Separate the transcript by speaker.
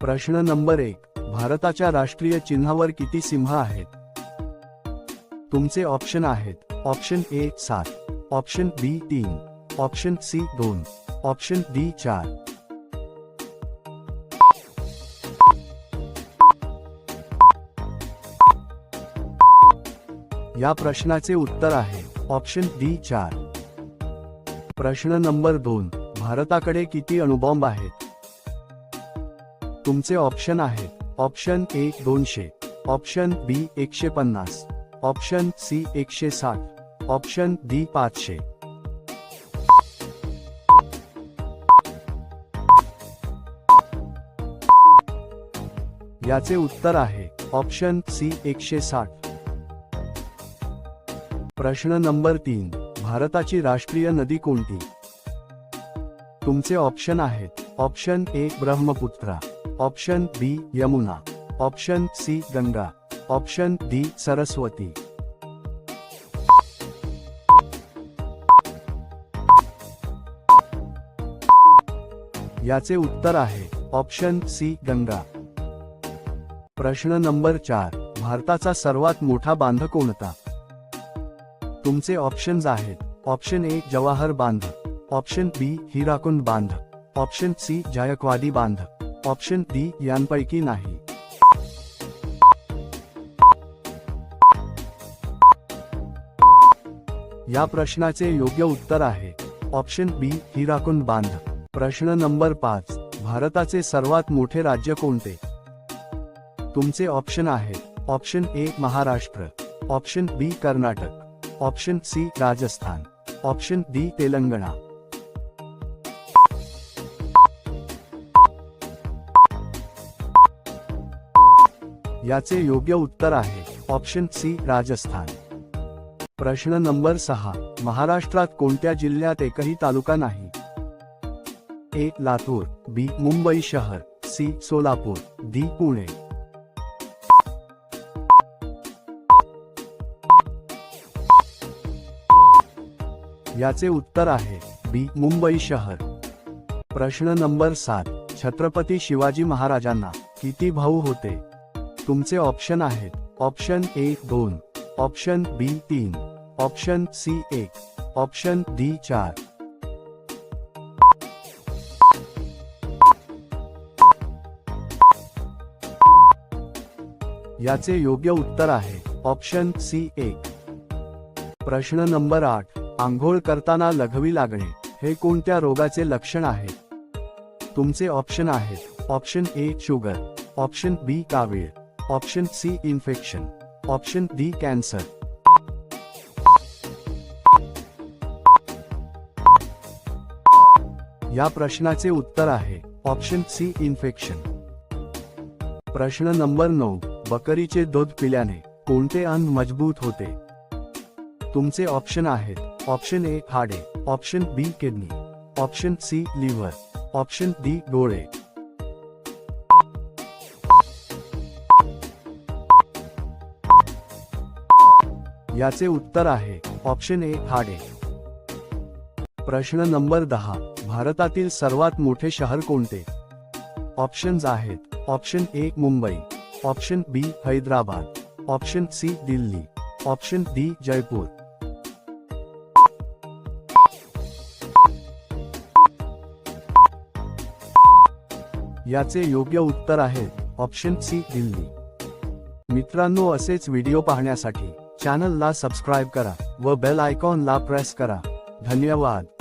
Speaker 1: प्रश्न नंबर एक. भारताच्या राष्ट्रीय चिन्हावर किती सिंह आहेत? तुमचे ऑप्शन आहेत. ऑप्शन ए सात. ऑप्शन बी तीन. ऑप्शन सी दोन. ऑप्शन डी चार. या प्रश्नाचे उत्तर आहे. ऑप्शन डी चार. प्रश्न नंबर दोन. भारताकडे किती अणुबॉम्ब आहेत? तुमचे ऑप्शन आहेत ऑप्शन ए दोनशे. ऑप्शन बी एकशे पन्नास. ऑप्शन सी एकशे साठ. ऑप्शन डी पाचशे. याचे उत्तर आहे. ऑप्शन सी एकशे साठ. प्रश्न नंबर तीन. भारताची राष्ट्रीय नदी कोणती? तुमचे ऑप्शन आहेत. Option A Brahmaputra. Option B Yamuna. Option C Ganga. Option D Saraswati. याचे उत्तर आहे ऑप्शन सी गंगा. प्रश्न नंबर चार भारताचा सर्वात मोठा बांध कोणता? तुमचे ऑप्शन्स आहेत ऑप्शन ए जवाहर बांध ऑप्शन बी हिराकुंड बांध ऑप्शन सी जायकवाडी बांध ऑप्शन डी यांपैकी नाही. या प्रश्नाचे योग्य उत्तर आहे. ऑप्शन बी हिराकुन बांध. प्रश्न नंबर पाच भारताचे सर्वात मोठे राज्य कोणते? तुमचे ऑप्शन आहेत option A Maharashtra. Option B Karnataka. Option C Rajasthan. Option D Telangana. याचे योग्य उत्तर आहे. Option C Rajasthan. प्रश्न नंबर सहा. महाराष्ट्रात कोणत्या जिल्ह्यात एकही तालुका नाही? ए लातूर. बी मुंबई शहर. सी सोलापूर. डी पुणे. याचे उत्तर आहे. बी मुंबई शहर. प्रश्न नंबर सात. छत्रपती शिवाजी महाराजांना किती भाऊ होते? तुमचे ऑप्शन आहेत. ऑप्शन ए दोन. ऑप्शन बी तीन. ऑप्शन सी एक. ऑप्शन डी चार. याचे योग्य उत्तर आहे. ऑप्शन सी एक. प्रश्न नंबर आठ. आंघोळ करताना लघवी लागणे. हे कोणत्या रोगाचे लक्षण आहे तुमचे ऑप्शन आहेत. Option A sugar option B कावीळ. Option C infection. Option D cancer. या प्रश्नाचे उत्तर आहे. Option C infection. प्रश्न नंबर नऊ बकरीचे दूध पिल्याने कोणते अन्न मजबूत होते? तुमचे ऑप्शन आहेत. ऑप्शन ए हाडे. Option B kidney. Option C liver. Option D डोळे. याचे उत्तर आहे ऑप्शन ए हाडे. प्रश्न नंबर दहा भारतातील सर्वात मोठे शहर कोणते? ऑप्शन्स आहेत option A Mumbai. Option B Hyderabad. Option C Delhi. Option D Jaipur. याचे योग्य उत्तर आहे ऑप्शन सी दिल्ली. मित्रांनो असेच व्हिडिओ पाहण्यासाठी चॅनलला सबस्क्राईब करा व बेल आयकॉनला प्रेस करा. धन्यवाद.